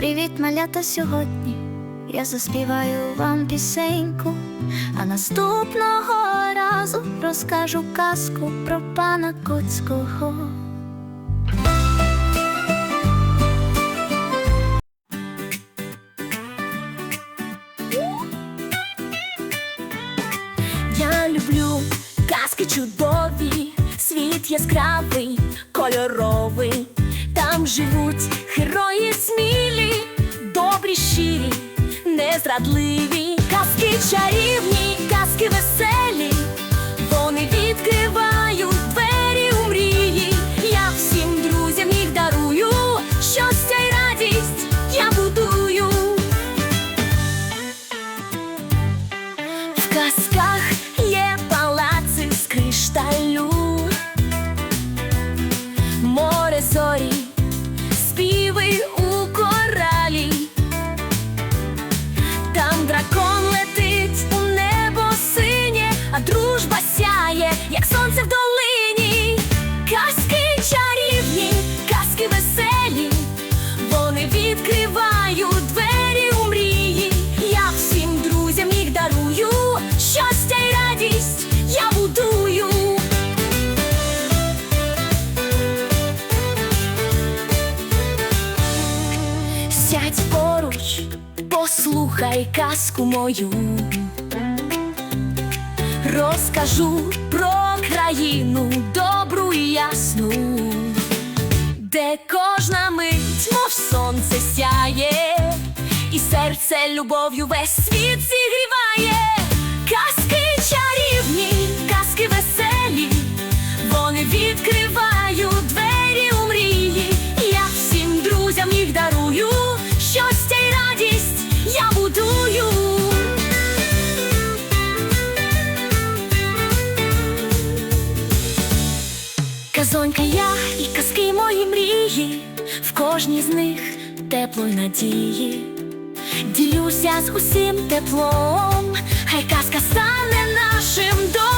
Привіт, малята, сьогодні я заспіваю вам пісеньку, а наступного разу розкажу казку про пана Коцького. Я люблю казки чудові, світ яскравий, кольоровий. Там живуть герої смілі, добрі, щирі, незрадливі. Казки чарівні, казки веселі, вони відкривають двері у мрії. Я всім друзям їх дарую, щастя й радість я будую. В казках поруч, послухай казку мою. Розкажу про країну добру і ясну, де кожна мить, мов сонце сяє, і серце любов'ю весь світ зігріває. Казки Казонька я і казки мої мрії, в кожній з них теплої надії. Ділюся з усім теплом, хай казка стане нашим домом.